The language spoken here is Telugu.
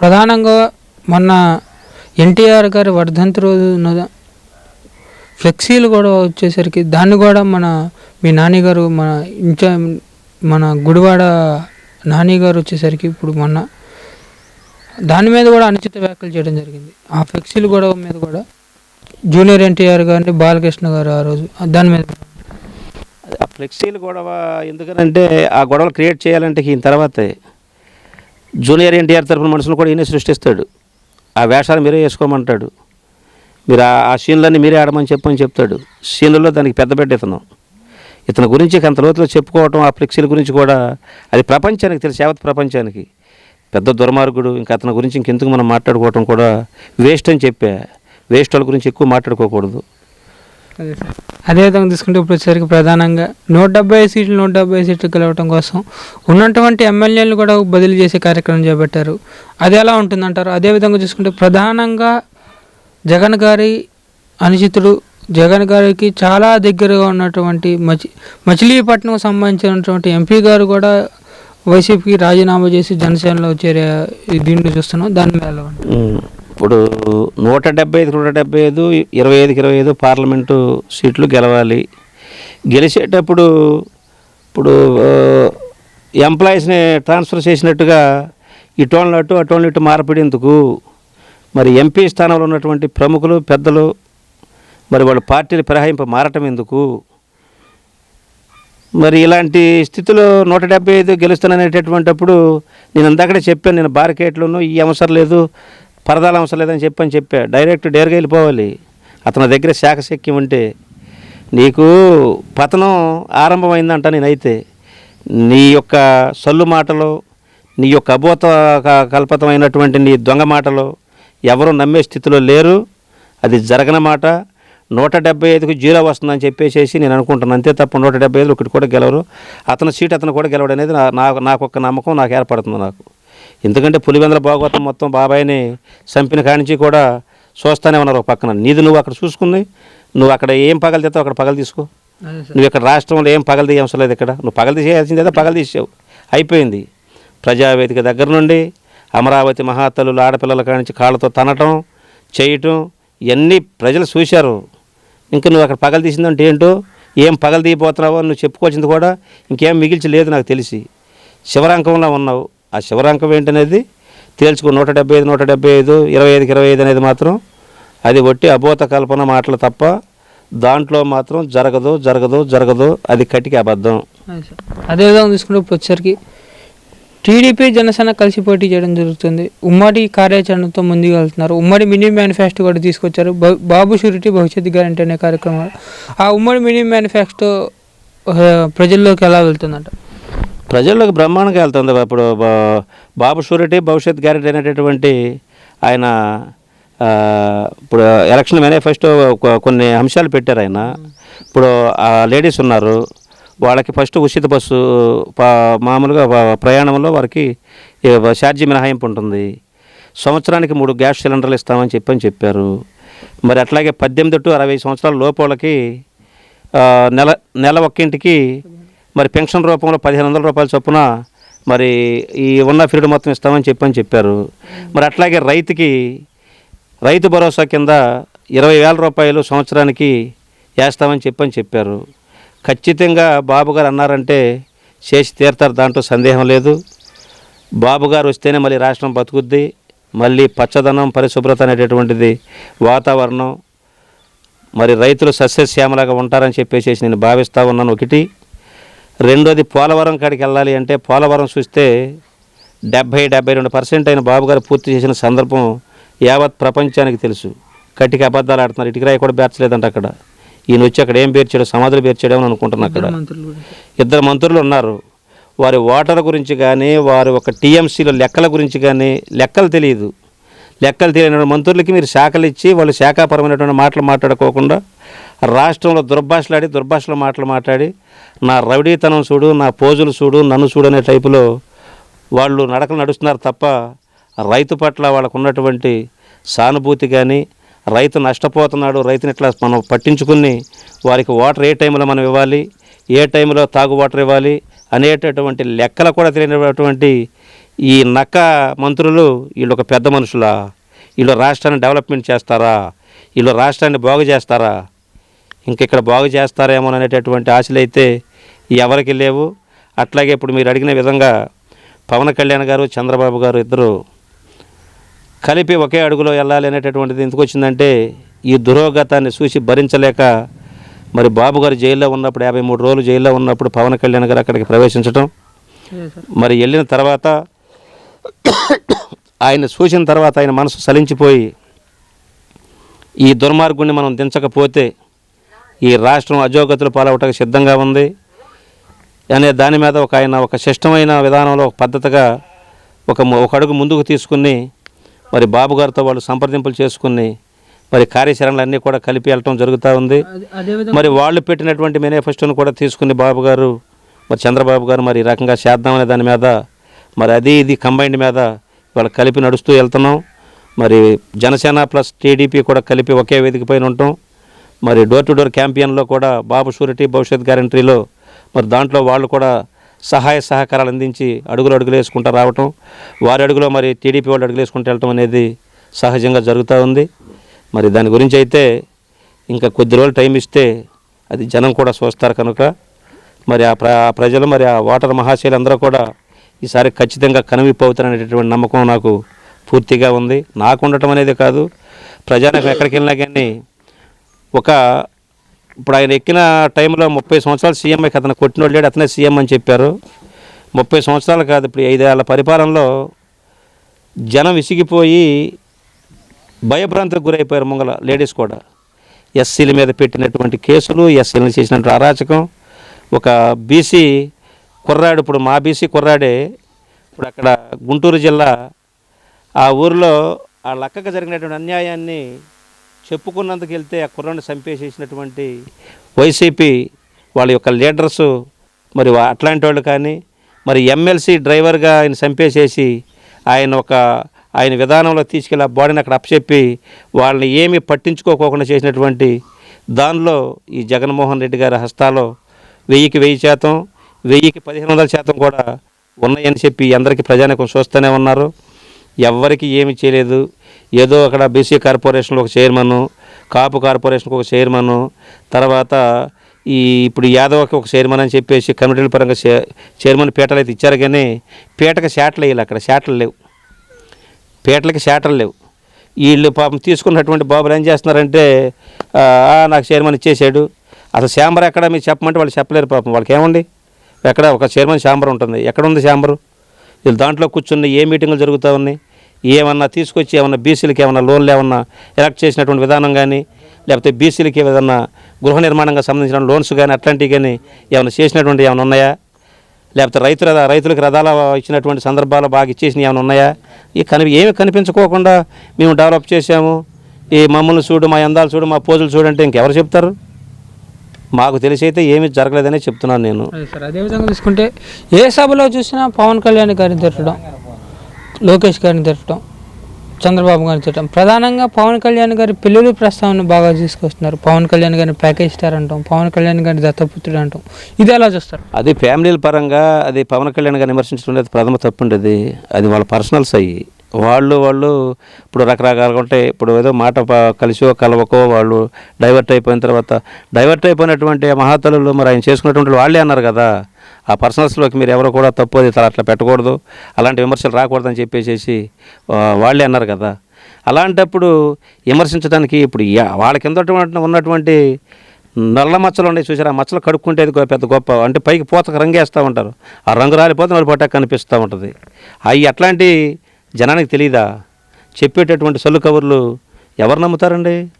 ప్రధానంగా మొన్న ఎన్టీఆర్ గారి వర్ధంతి రోజు ఉన్న ఫ్లెక్సీలు కూడా వచ్చేసరికి దాన్ని కూడా మన మీ నాన్నగారు మన ఇంచ మన గుడివాడ నాని గారు వచ్చేసరికి ఇప్పుడు మొన్న దాని మీద కూడా అనుచిత వ్యాఖ్యలు చేయడం జరిగింది. ఆ ఫ్లెక్సీలు కూడా మీద కూడా జూనియర్ ఎన్టీఆర్ గారిని బాలకృష్ణ గారు ఆ రోజు దాని మీద ఆ ఫ్లెక్సీలు గొడవ ఎందుకనంటే ఆ గొడవలు క్రియేట్ చేయాలంటే ఈయన తర్వాతే. జూనియర్ ఎన్టీఆర్ తరపున మనుషులు కూడా ఈయన సృష్టిస్తాడు. ఆ వేషాలు మీరే వేసుకోమంటాడు. మీరు ఆ- సీన్లన్నీ మీరే ఆడమని చెప్పని చెప్తాడు. సీన్లలో దానికి పెద్ద బిడ్డ ఇతను. ఇతని గురించి అంత లోతులో చెప్పుకోవటం ఆ ఫ్లెక్సీల గురించి కూడా అది ప్రపంచానికి తెలుసు యావత్ ప్రపంచానికి. పెద్ద దుర్మార్గుడు ఇంకా అతని గురించి ఇంకెందుకు మనం మాట్లాడుకోవటం కూడా వేస్ట్ అని చెప్పా. వేస్ట్ వాళ్ళ గురించి ఎక్కువ మాట్లాడుకోకూడదు. అదేవిధంగా తీసుకుంటే ఇప్పుడు వచ్చేసరికి ప్రధానంగా నూట డెబ్బై సీట్లు నూట డెబ్బై సీట్లు గెలవడం కోసం ఉన్నటువంటి ఎమ్మెల్యేలు కూడా బదిలీ చేసే కార్యక్రమం చేపట్టారు. అది ఎలా ఉంటుందంటారు? అదేవిధంగా చూసుకుంటే ప్రధానంగా జగన్ గారి అనుచితుడు జగన్ గారికి చాలా దగ్గరగా ఉన్నటువంటి మచి మచిలీపట్నం సంబంధించినటువంటి ఎంపీ గారు కూడా వైసీపీకి రాజీనామా చేసి జనసేనలో చేరే దీన్ని చూస్తున్నాం. దాని మీద ఇప్పుడు నూట డెబ్బై ఐదు నూట డెబ్బై ఐదు ఇరవై ఐదుకి ఇరవై ఐదు పార్లమెంటు సీట్లు గెలవాలి. గెలిచేటప్పుడు ఇప్పుడు ఎంప్లాయీస్ని ట్రాన్స్ఫర్ చేసినట్టుగా ఇటోళ్ళు అటు అటోళ్ళు ఇటు మార్పిడి మరి ఎంపీ స్థానంలో ఉన్నటువంటి ప్రముఖులు పెద్దలు మరి వాళ్ళ పార్టీలు ఫిరాయింపు మారటం ఎందుకు? మరి ఇలాంటి స్థితిలో నూట డెబ్బై ఐదు గెలుస్తాననేటటువంటిప్పుడు నేను అందాకడే చెప్పాను నేను బార్కేట్లోనూ ఈ అవసరం లేదు. పరదాల అవసరం లేదని చెప్పని చెప్పా. డైరెక్ట్ డేరుగా వెళ్ళిపోవాలి. అతని దగ్గర శాఖ శక్యం ఉంటే నీకు పతనం ఆరంభమైందంట నేనైతే. నీ యొక్క సొల్లు మాటలు నీ యొక్క అబోత క- కల్పతమైనటువంటి నీ దొంగ మాటలు ఎవరు నమ్మే స్థితిలో లేరు. అది జరగన మాట. నూట డెబ్బై ఐదుకు జీరో వస్తుందని చెప్పేసి నేను అనుకుంటున్నాను. అంతే తప్ప నూట డెబ్బై ఐదు ఒకటి కూడా గెలవరు. అతని సీట్ అతను కూడా గెలవడం అనేది నాకు నాకు ఒక నమ్మకం నాకు ఏర్పడుతుంది నాకు. ఎందుకంటే పులివెందుల భాగవతం మొత్తం బాబాయిని చంపిన కానించి కూడా చూస్తానే ఉన్నారు ఒక పక్కన. నీది నువ్వు అక్కడ చూసుకుంది. నువ్వు అక్కడ ఏం పగలు తెస్తావు అక్కడ పగలు తీసుకో. నువ్వు ఇక్కడ రాష్ట్రంలో ఏం పగలు తీయ అవసరం లేదు ఇక్కడ. నువ్వు పగలు తీసేయాల్సింది ఏదో పగలు తీసావు అయిపోయింది. ప్రజావేదిక దగ్గర నుండి అమరావతి మహాతల్లులు ఆడపిల్లల కానించి కాళ్ళతో తనటం చేయటం ఇవన్నీ ప్రజలు చూశారు. ఇంకా నువ్వు అక్కడ పగలు తీసిందంటే ఏంటో ఏం పగలు తీయబోతున్నావో నువ్వు చెప్పుకోవాల్సింది కూడా ఇంకేం మిగిల్చి లేదు నాకు తెలిసి. శివరంకంలో ఉన్నావు. ఆ శివరంకం ఏంటనేది? తేల్చుకుని నూట డెబ్బై ఐదు నూట డెబ్బై ఐదు ఇరవై ఐదుకి ఇరవై ఐదు అనేది మాత్రం అది ఒట్టి అబోత కల్పన మాటలు తప్ప దాంట్లో మాత్రం జరగదు జరగదు జరగదు అది కటికి అబద్ధం. అదే అదేవిధంగా తీసుకుంటే ఇప్పుడు వచ్చేసరికి టీడీపీ జనసేన కలిసి పోటీ చేయడం జరుగుతుంది. ఉమ్మడి కార్యాచరణతో ముందుకు వెళ్తున్నారు. ఉమ్మడి మినీ మేనిఫెస్టో కూడా తీసుకొచ్చారు. బా- బాబు షూరిటీ భవిష్యత్ గ్యారంటీ అనే కార్యక్రమాలు ఆ ఉమ్మడి మినీ మేనిఫెస్టో ప్రజల్లోకి ఎలా వెళ్తుందంట? ప్రజల్లోకి బ్రహ్మాండంగా వెళ్తుంది. ఇప్పుడు బా- బాబు షూరిటీ భవిష్యత్ గ్యారెంటీ అనేటటువంటి ఆయన ఇప్పుడు ఎలక్షన్ మేనిఫెస్టో కొన్ని అంశాలు పెట్టారు ఆయన. ఇప్పుడు ఆ లేడీస్ ఉన్నారు. వాళ్ళకి ఫస్ట్ ఉచిత బస్సు మామూలుగా ప్రయాణంలో వారికి ఛార్జీ మినహాయింపు ఉంటుంది. సంవత్సరానికి మూడు గ్యాస్ సిలిండర్లు ఇస్తామని చెప్పని చెప్పారు. మరి అట్లాగే పద్దెనిమిది టు అరవై సంవత్సరాల లోపు వాళ్ళకి నెల నెల ఒక్కింటికి మరి పెన్షన్ రూపంలో పదిహేను వందల రూపాయల చొప్పున మరి ఈ ఉన్న పీరియడ్ మొత్తం ఇస్తామని చెప్పని చెప్పారు. మరి అట్లాగే రైతుకి రైతు భరోసా కింద ఇరవై వేల రూపాయలు సంవత్సరానికి వేస్తామని చెప్పని చెప్పారు. ఖచ్చితంగా బాబు గారు అన్నారంటే చేసి తీరుతారు దాంట్లో సందేహం లేదు. బాబు గారు వస్తేనే మళ్ళీ రాష్ట్రం బతుకుద్ది మళ్ళీ పచ్చదనం పరిశుభ్రత అనేటటువంటిది వాతావరణం మరి రైతులు సస్యశ్యామలాగా ఉంటారని చెప్పేసి నేను భావిస్తూ ఉన్నాను. ఒకటి రెండోది పోలవరం కాడికి వెళ్ళాలి అంటే పోలవరం చూస్తే డెబ్భై డెబ్బై రెండు పర్సెంట్ అయిన బాబు గారు పూర్తి చేసిన సందర్భం యావత్ ప్రపంచానికి తెలుసు. కట్టికి అబద్ధాలు ఆడుతున్నారు. ఇటుకరాయి కూడా బేర్చలేదంట అక్కడ. ఈయన వచ్చి అక్కడ ఏం పేర్చాడు సమాధులు పేర్చాడేమని అనుకుంటున్నాను అక్కడ. ఇద్దరు మంత్రులు ఉన్నారు. వారి ఓటర్ గురించి కానీ వారి ఒక టీఎంసీలో లెక్కల గురించి కానీ లెక్కలు తెలియదు. లెక్కలు తెలియని మంత్రులకి మీరు శాఖలు ఇచ్చి వాళ్ళు శాఖాపరమైనటువంటి మాటలు మాట్లాడుకోకుండా రాష్ట్రంలో దుర్భాషలాడి దుర్భాషలో మాటలు మాట్లాడి నా రౌడీతనం చూడు నా పోజులు చూడు నన్ను చూడు అనే టైపులో వాళ్ళు నడకలు నడుస్తున్నారు తప్ప రైతు పట్ల వాళ్ళకు ఉన్నటువంటి సానుభూతి కానీ రైతు నష్టపోతున్నాడు రైతుని ఇట్లా మనం పట్టించుకుని వారికి వాటర్ ఏ టైంలో మనం ఇవ్వాలి ఏ టైంలో తాగు వాటర్ ఇవ్వాలి అనేటటువంటి లెక్కలు కూడా తెలియనటువంటి ఈ నక్క మంత్రులు వీళ్ళు ఒక పెద్ద మనుషులా? వీళ్ళు రాష్ట్రాన్ని డెవలప్మెంట్ చేస్తారా? వీళ్ళు రాష్ట్రాన్ని బాగు చేస్తారా? ఇంకెక్కడ బాగు చేస్తారేమో అనేటటువంటి ఆశలు అయితే ఎవరికి లేవు. అట్లాగే ఇప్పుడు మీరు అడిగిన విధంగా పవన్ కళ్యాణ్ గారు చంద్రబాబు గారు ఇద్దరు కలిపి ఒకే అడుగులో వెళ్ళాలి అనేటటువంటిది ఎందుకు వచ్చిందంటే ఈ దురోగతాన్ని చూసి భరించలేక మరి బాబు గారు జైల్లో ఉన్నప్పుడు యాభై మూడు రోజులు జైల్లో ఉన్నప్పుడు పవన్ కళ్యాణ్ గారు అక్కడికి ప్రవేశించడం మరి వెళ్ళిన తర్వాత ఆయన చూసిన తర్వాత ఆయన మనసు సలించిపోయి ఈ దుర్మార్గుణ్ణి మనం దించకపోతే ఈ రాష్ట్రం అజోగతులు పాలవటానికి సిద్ధంగా ఉంది అనే దాని మీద ఒక ఆయన ఒక శిష్టమైన విధానంలో ఒక పద్ధతిగా ఒక ఒక అడుగు ముందుకు తీసుకుని మరి బాబు గారితో వాళ్ళు సంప్రదింపులు చేసుకుని మరి కార్యాచరణలు అన్నీ కూడా కలిపి వెళ్ళటం జరుగుతూ ఉంది. మరి వాళ్ళు పెట్టినటువంటి మేనిఫెస్టోను కూడా తీసుకుని బాబు గారు మరి చంద్రబాబు గారు మరి ఈ రకంగా చేద్దామనే దాని మీద మరి అది ఇది కంబైండ్ మీద వాళ్ళు కలిపి నడుస్తూ వెళ్తున్నాం. మరి జనసేన ప్లస్ టీడీపీ కూడా కలిపి ఒకే వేదిక పైన ఉంటాం. మరి డోర్ టు డోర్ క్యాంపియన్లో కూడా బాబు షూరిటీ భవిష్యత్ గ్యారంటీలో మరి దాంట్లో వాళ్ళు కూడా సహాయ సహకారాలు అందించి అడుగులు అడుగులు వేసుకుంటూ రావటం వారి అడుగులో మరి టీడీపీ వాళ్ళు అడుగులు వేసుకుంటూ వెళ్ళటం అనేది సహజంగా జరుగుతూ ఉంది. మరి దాని గురించి అయితే ఇంకా కొద్ది రోజులు టైం ఇస్తే అది జనం కూడా చూస్తారు కనుక. మరి ఆ ప్ర ప్రజలు మరి ఆ ఓటర్ మహాశైలు అందరూ కూడా ఈసారి ఖచ్చితంగా కనువిప్పు అవుతారనేటటువంటి నమ్మకం నాకు పూర్తిగా ఉంది. నాకు ఉండటం అనేది కాదు. ప్రజానికి ఎక్కడికి వెళ్ళినా కానీ ఒక ఇప్పుడు ఆయన ఎక్కిన టైంలో ముప్పై సంవత్సరాలు సీఎం అతను కొట్టినోడు లేడు అతనే సీఎం అని చెప్పారు. ముప్పై సంవత్సరాలు కాదు ఇప్పుడు ఐదేళ్ళ పరిపాలనలో జనం విసిగిపోయి భయభ్రాంతికి గురైపోయారు ముంగల లేడీస్ కూడా. ఎస్సీల మీద పెట్టినటువంటి కేసులు ఎస్సీలను చేసినటువంటి అరాచకం. ఒక బీసీ కుర్రాడు ఇప్పుడు మా బీసీ కుర్రాడే ఇప్పుడు అక్కడ గుంటూరు జిల్లా ఆ ఊరిలో ఆ లక్కకు జరిగినటువంటి అన్యాయాన్ని చెప్పుకున్నందుకు వెళ్తే ఆ కుర్రాన్ని చంపేసేసినటువంటి వైసీపీ వాళ్ళ యొక్క లీడర్స్ మరి వా- అట్లాంటి వాళ్ళు కానీ మరి ఎమ్మెల్సీ డ్రైవర్గా ఆయన చంపేసేసి ఆయన ఒక ఆయన విధానంలో తీసుకెళ్ళి ఆ బాడీని అక్కడ అప్పచెప్పి వాళ్ళని ఏమీ పట్టించుకోకుండా చేసినటువంటి దానిలో ఈ జగన్మోహన్ రెడ్డి గారి హస్తాలో వెయ్యికి వెయ్యి శాతం వెయ్యికి పదిహేను వందల శాతం కూడా ఉన్నాయని చెప్పి అందరికీ ప్రజానికం చూస్తూనే ఉన్నారు. ఎవ్వరికి ఏమి చేయలేదు. ఏదో అక్కడ బీసీ కార్పొరేషన్లో ఒక చైర్మను కాపు కార్పొరేషన్కి ఒక చైర్మను తర్వాత ఈ ఇప్పుడు యాదవకి ఒక చైర్మన్ అని చెప్పేసి కమిటీల పరంగా చైర్మన్ పీటలు అయితే ఇచ్చారు కానీ పీటకి శాటలు వేయాలి అక్కడ శాటలు లేవు. పీటలకి శాటలు లేవు. వీళ్ళు పాపం తీసుకున్నటువంటి బాబులు ఏం చేస్తున్నారంటే నాకు చైర్మన్ ఇచ్చేసాడు. అసలు శాంబర్ ఎక్కడ మీరు చెప్పమంటే వాళ్ళు చెప్పలేరు పాపం. వాళ్ళకి ఏమండి? ఎక్కడ ఒక చైర్మన్ శాంబర్ ఉంటుంది. ఎక్కడ ఉంది శాంబరు వీళ్ళు దాంట్లో కూర్చుని ఏ మీటింగులు జరుగుతూ ఉన్నాయి? ఏమన్నా తీసుకొచ్చి ఏమన్నా బీసీలకి ఏమన్నా లోన్లు ఏమన్నా ఎలక్ట్ చేసినటువంటి విధానం కానీ లేకపోతే బీసీలకి ఏదన్నా గృహ నిర్మాణంగా సంబంధించిన లోన్స్ కానీ అట్లాంటివి కానీ ఏమైనా చేసినటువంటి ఏమైనా ఉన్నాయా? లేకపోతే రైతుల రైతులకు రథాల ఇచ్చినటువంటి సందర్భాలు బాగా ఇచ్చేసినవి ఏమైనా ఉన్నాయా? ఈ కని ఏమి కనిపించుకోకుండా మేము డెవలప్ చేసాము ఈ మమ్మల్ని చూడు మా అందాలు చూడు మా పోజులు చూడంటే ఇంకెవరు చెప్తారు? మాకు తెలిసి అయితే ఏమీ జరగలేదనే చెప్తున్నాను నేను. సార్ అదేవిధంగా తీసుకుంటే ఏ సభలో చూసినా పవన్ కళ్యాణ్ గారిని తిట్టడం. లోకేష్ గారిని తిట్టడం చంద్రబాబు గారిని తిట్టడం. ప్రధానంగా పవన్ కళ్యాణ్ గారి పిల్లలు ప్రస్తావన బాగా తీసుకొస్తున్నారు. పవన్ కళ్యాణ్ గారిని ప్యాకేజ్ స్టార్ అంటాం పవన్ కళ్యాణ్ గారిని దత్తపుత్రుడు అంటాం. ఇది ఎలా చూస్తారు? అది ఫ్యామిలీల పరంగా అది పవన్ కళ్యాణ్ గారిని విమర్శించడం లేదు ప్రథమ తప్పు ఉండేది. అది వాళ్ళ పర్సనల్స్ అయ్యి వాళ్ళు వాళ్ళు ఇప్పుడు రకరకాలుగా ఉంటాయి ఇప్పుడు ఏదో మాట కలిసో కలవకో వాళ్ళు డైవర్ట్ అయిపోయిన తర్వాత డైవర్ట్ అయిపోయినటువంటి మహాతలు మరి ఆయన చేసుకున్నటువంటి వాళ్ళే అన్నారు కదా. ఆ పర్సనల్స్లోకి మీరు ఎవరు కూడా తప్పు అది అట్లా పెట్టకూడదు. అలాంటి విమర్శలు రాకూడదని చెప్పేసేసి వాళ్ళే అన్నారు కదా. అలాంటప్పుడు విమర్శించడానికి ఇప్పుడు వాళ్ళ కింద ఉన్నటువంటి- నల్ల మచ్చలు ఉన్నాయి చూసారు? ఆ మచ్చలు కడుక్కుంటే అది పెద్ద గొప్ప అంటే పైకి పూతకు రంగేస్తూ ఉంటారు. ఆ రంగు రాలిపోతే వాళ్ళు పట్టాక కనిపిస్తూ ఉంటుంది. అవి అట్లాంటి జనానికి తెలియదా చెప్పేటటువంటి సొల్లు కబుర్లు ఎవరు నమ్ముతారండి?